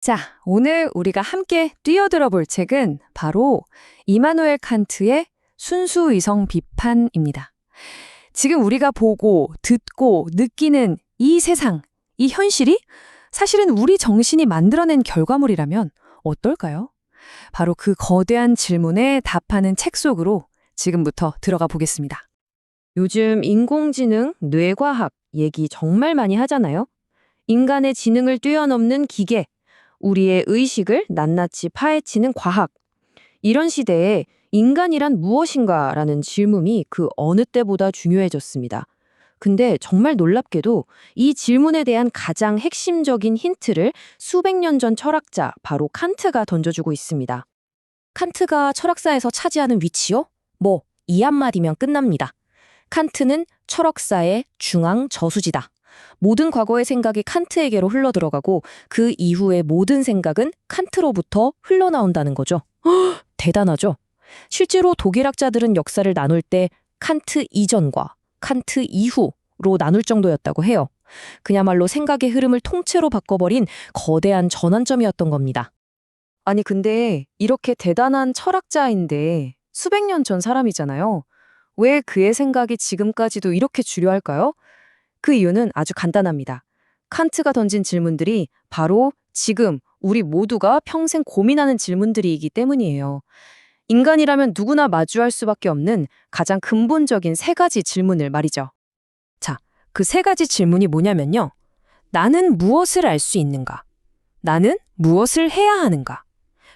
자, 오늘 우리가 함께 뛰어들어 볼 책은 바로 이마누엘 칸트의 순수이성 비판입니다. 지금 우리가 보고, 듣고, 느끼는 이 세상, 이 현실이 사실은 우리 정신이 만들어낸 결과물이라면 어떨까요? 바로 그 거대한 질문에 답하는 책 속으로 지금부터 들어가 보겠습니다. 요즘 인공지능, 뇌과학 얘기 정말 많이 하잖아요. 인간의 지능을 뛰어넘는 기계, 우리의 의식을 낱낱이 파헤치는 과학. 이런 시대에 인간이란 무엇인가 라는 질문이 그 어느 때보다 중요해졌습니다. 근데 정말 놀랍게도 이 질문에 대한 가장 핵심적인 힌트를 수백 년 전 철학자 바로 칸트가 던져주고 있습니다. 칸트가 철학사에서 차지하는 위치요? 뭐, 이 한마디면 끝납니다. 칸트는 철학사의 중앙 저수지다. 모든 과거의 생각이 칸트에게로 흘러들어가고 그 이후의 모든 생각은 칸트로부터 흘러나온다는 거죠. 헉, 대단하죠? 실제로 독일학자들은 역사를 나눌 때 칸트 이전과 칸트 이후로 나눌 정도였다고 해요. 그야말로 생각의 흐름을 통째로 바꿔버린 거대한 전환점이었던 겁니다. 아니, 근데 이렇게 대단한 철학자인데 수백 년 전 사람이잖아요. 왜 그의 생각이 지금까지도 이렇게 주류할까요? 그 이유는 아주 간단합니다. 칸트가 던진 질문들이 바로 지금 우리 모두가 평생 고민하는 질문들이기 때문이에요. 인간이라면 누구나 마주할 수밖에 없는 가장 근본적인 세 가지 질문을 말이죠. 자, 그 세 가지 질문이 뭐냐면요. 나는 무엇을 알 수 있는가? 나는 무엇을 해야 하는가?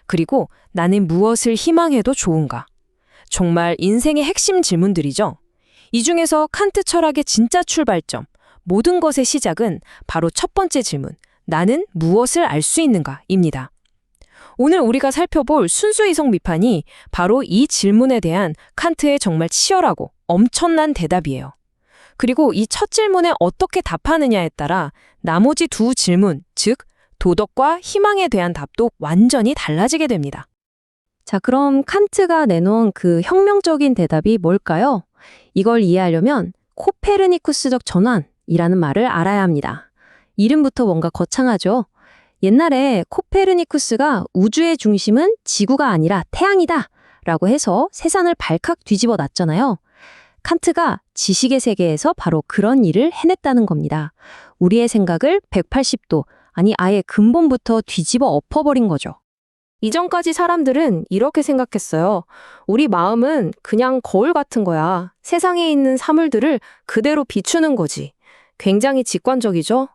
그리고 나는 무엇을 희망해도 좋은가? 정말 인생의 핵심 질문들이죠. 이 중에서 칸트 철학의 진짜 출발점, 모든 것의 시작은 바로 첫 번째 질문, 나는 무엇을 알 수 있는가?입니다. 오늘 우리가 살펴볼 순수이성 비판이 바로 이 질문에 대한 칸트의 정말 치열하고 엄청난 대답이에요. 그리고 이 첫 질문에 어떻게 답하느냐에 따라 나머지 두 질문, 즉, 도덕과 희망에 대한 답도 완전히 달라지게 됩니다. 자, 그럼 칸트가 내놓은 그 혁명적인 대답이 뭘까요? 이걸 이해하려면 코페르니쿠스적 전환 이라는 말을 알아야 합니다. 이름부터 뭔가 거창하죠? 옛날에 코페르니쿠스가 우주의 중심은 지구가 아니라 태양이다 라고 해서 세상을 발칵 뒤집어 놨잖아요. 칸트가 지식의 세계에서 바로 그런 일을 해냈다는 겁니다. 우리의 생각을 180도, 아니 아예 근본부터 뒤집어 엎어버린 거죠. 이전까지 사람들은 이렇게 생각했어요. 우리 마음은 그냥 거울 같은 거야. 세상에 있는 사물들을 그대로 비추는 거지. 굉장히 직관적이죠?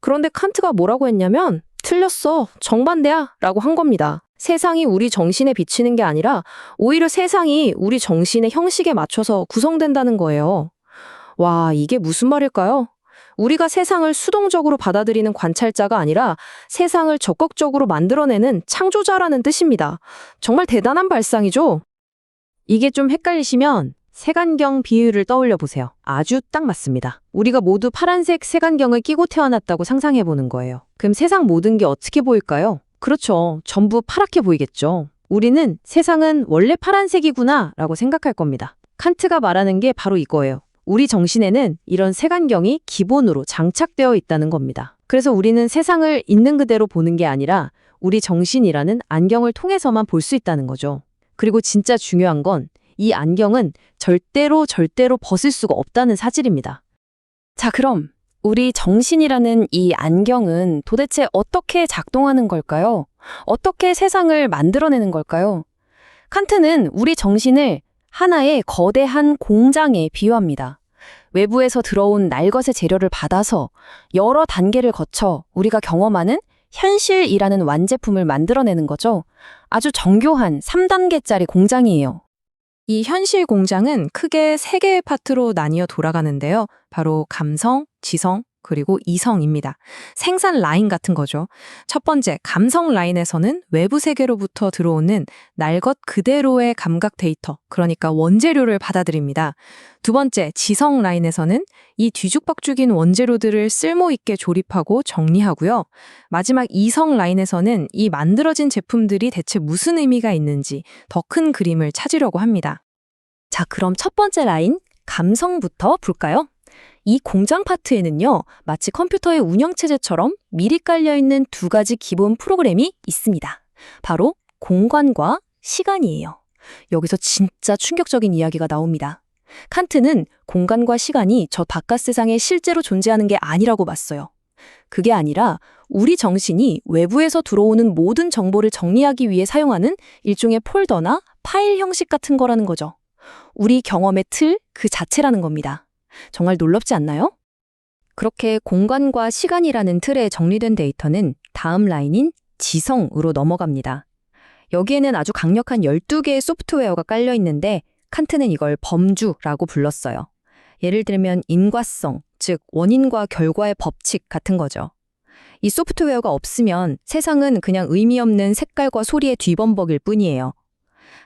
그런데 칸트가 뭐라고 했냐면, 틀렸어. 정반대야. 라고 한 겁니다. 세상이 우리 정신에 비치는 게 아니라 오히려 세상이 우리 정신의 형식에 맞춰서 구성된다는 거예요. 와, 이게 무슨 말일까요? 우리가 세상을 수동적으로 받아들이는 관찰자가 아니라 세상을 적극적으로 만들어내는 창조자라는 뜻입니다. 정말 대단한 발상이죠? 이게 좀 헷갈리시면 색안경 비유를 떠올려 보세요. 아주 딱 맞습니다. 우리가 모두 파란색 색안경을 끼고 태어났다고 상상해 보는 거예요. 그럼 세상 모든 게 어떻게 보일까요? 그렇죠. 전부 파랗게 보이겠죠. 우리는 세상은 원래 파란색이구나 라고 생각할 겁니다. 칸트가 말하는 게 바로 이거예요. 우리 정신에는 이런 색안경이 기본으로 장착되어 있다는 겁니다. 그래서 우리는 세상을 있는 그대로 보는 게 아니라 우리 정신이라는 안경을 통해서만 볼 수 있다는 거죠. 그리고 진짜 중요한 건 이 안경은 절대로 절대로 벗을 수가 없다는 사실입니다. 자, 그럼 우리 정신이라는 이 안경은 도대체 어떻게 작동하는 걸까요? 어떻게 세상을 만들어내는 걸까요? 칸트는 우리 정신을 하나의 거대한 공장에 비유합니다. 외부에서 들어온 날것의 재료를 받아서 여러 단계를 거쳐 우리가 경험하는 현실이라는 완제품을 만들어내는 거죠. 아주 정교한 3단계짜리 공장이에요. 이 현실 공장은 크게 세 개의 파트로 나뉘어 돌아가는데요. 바로 감성, 지성, 그리고 이성입니다. 생산 라인 같은 거죠. 첫 번째, 감성 라인에서는 외부 세계로부터 들어오는 날 것 그대로의 감각 데이터, 그러니까 원재료를 받아들입니다. 두 번째, 지성 라인에서는 이 뒤죽박죽인 원재료들을 쓸모있게 조립하고 정리하고요. 마지막 이성 라인에서는 이 만들어진 제품들이 대체 무슨 의미가 있는지 더 큰 그림을 찾으려고 합니다. 자, 그럼 첫 번째 라인, 감성부터 볼까요? 이 공장 파트에는요, 마치 컴퓨터의 운영체제처럼 미리 깔려있는 두 가지 기본 프로그램이 있습니다. 바로 공간과 시간이에요. 여기서 진짜 충격적인 이야기가 나옵니다. 칸트는 공간과 시간이 저 바깥 세상에 실제로 존재하는 게 아니라고 봤어요. 그게 아니라 우리 정신이 외부에서 들어오는 모든 정보를 정리하기 위해 사용하는 일종의 폴더나 파일 형식 같은 거라는 거죠. 우리 경험의 틀 그 자체라는 겁니다. 정말 놀랍지 않나요? 그렇게 공간과 시간이라는 틀에 정리된 데이터는 다음 라인인 지성으로 넘어갑니다. 여기에는 아주 강력한 12개의 소프트웨어가 깔려 있는데 칸트는 이걸 범주라고 불렀어요. 예를 들면 인과성, 즉 원인과 결과의 법칙 같은 거죠. 이 소프트웨어가 없으면 세상은 그냥 의미 없는 색깔과 소리의 뒤범벅일 뿐이에요.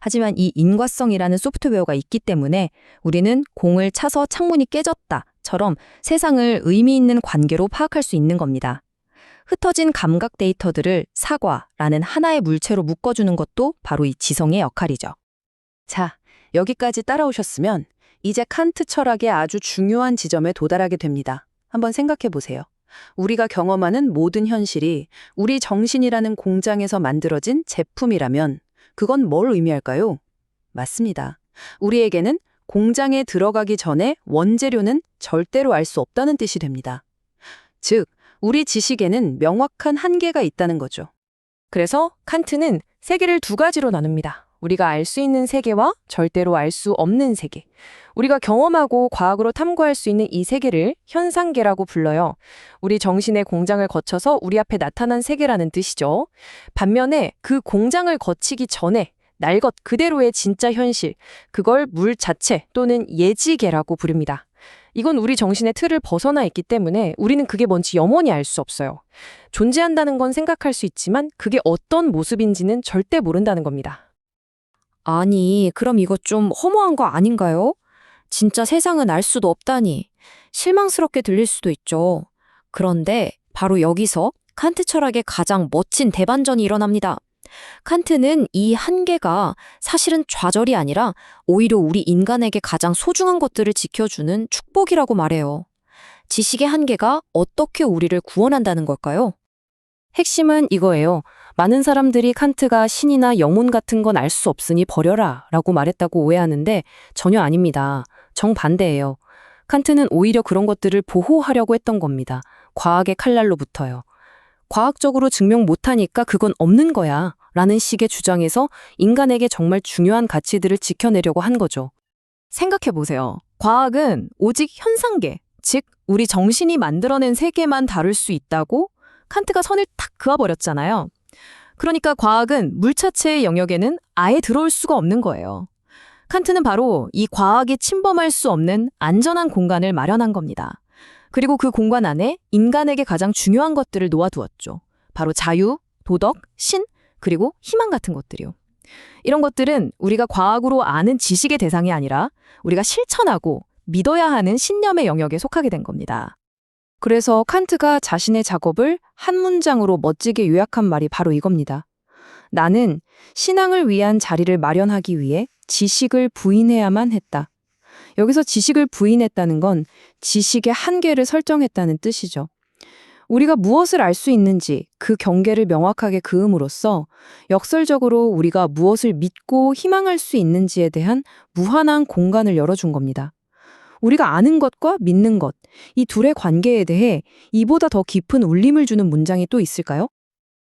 하지만 이 인과성이라는 소프트웨어가 있기 때문에 우리는 공을 차서 창문이 깨졌다처럼 세상을 의미 있는 관계로 파악할 수 있는 겁니다. 흩어진 감각 데이터들을 사과라는 하나의 물체로 묶어주는 것도 바로 이 지성의 역할이죠. 자, 여기까지 따라오셨으면 이제 칸트 철학의 아주 중요한 지점에 도달하게 됩니다. 한번 생각해 보세요. 우리가 경험하는 모든 현실이 우리 정신이라는 공장에서 만들어진 제품이라면 그건 뭘 의미할까요? 맞습니다. 우리에게는 공장에 들어가기 전에 원재료는 절대로 알 수 없다는 뜻이 됩니다. 즉, 우리 지식에는 명확한 한계가 있다는 거죠. 그래서 칸트는 세계를 두 가지로 나눕니다. 우리가 알 수 있는 세계와 절대로 알 수 없는 세계. 우리가 경험하고 과학으로 탐구할 수 있는 이 세계를 현상계라고 불러요. 우리 정신의 공장을 거쳐서 우리 앞에 나타난 세계라는 뜻이죠. 반면에 그 공장을 거치기 전에 날 것 그대로의 진짜 현실, 그걸 물 자체 또는 예지계라고 부릅니다. 이건 우리 정신의 틀을 벗어나 있기 때문에 우리는 그게 뭔지 영원히 알 수 없어요. 존재한다는 건 생각할 수 있지만 그게 어떤 모습인지는 절대 모른다는 겁니다. 아니, 그럼 이거 좀 허무한 거 아닌가요? 진짜 세상은 알 수도 없다니. 실망스럽게 들릴 수도 있죠. 그런데 바로 여기서 칸트 철학의 가장 멋진 대반전이 일어납니다. 칸트는 이 한계가 사실은 좌절이 아니라 오히려 우리 인간에게 가장 소중한 것들을 지켜주는 축복이라고 말해요. 지식의 한계가 어떻게 우리를 구원한다는 걸까요? 핵심은 이거예요. 많은 사람들이 칸트가 신이나 영혼 같은 건 알 수 없으니 버려라 라고 말했다고 오해하는데 전혀 아닙니다. 정반대예요. 칸트는 오히려 그런 것들을 보호하려고 했던 겁니다. 과학의 칼날로부터요. 과학적으로 증명 못하니까 그건 없는 거야 라는 식의 주장에서 인간에게 정말 중요한 가치들을 지켜내려고 한 거죠. 생각해보세요. 과학은 오직 현상계, 즉 우리 정신이 만들어낸 세계만 다룰 수 있다고 칸트가 선을 탁 그어버렸잖아요. 그러니까 과학은 물자체의 영역에는 아예 들어올 수가 없는 거예요. 칸트는 바로 이 과학이 침범할 수 없는 안전한 공간을 마련한 겁니다. 그리고 그 공간 안에 인간에게 가장 중요한 것들을 놓아두었죠. 바로 자유, 도덕, 신, 그리고 희망 같은 것들이요. 이런 것들은 우리가 과학으로 아는 지식의 대상이 아니라 우리가 실천하고 믿어야 하는 신념의 영역에 속하게 된 겁니다. 그래서 칸트가 자신의 작업을 한 문장으로 멋지게 요약한 말이 바로 이겁니다. 나는 신앙을 위한 자리를 마련하기 위해 지식을 부인해야만 했다. 여기서 지식을 부인했다는 건 지식의 한계를 설정했다는 뜻이죠. 우리가 무엇을 알 수 있는지 그 경계를 명확하게 그음으로써 역설적으로 우리가 무엇을 믿고 희망할 수 있는지에 대한 무한한 공간을 열어준 겁니다. 우리가 아는 것과 믿는 것, 이 둘의 관계에 대해 이보다 더 깊은 울림을 주는 문장이 또 있을까요?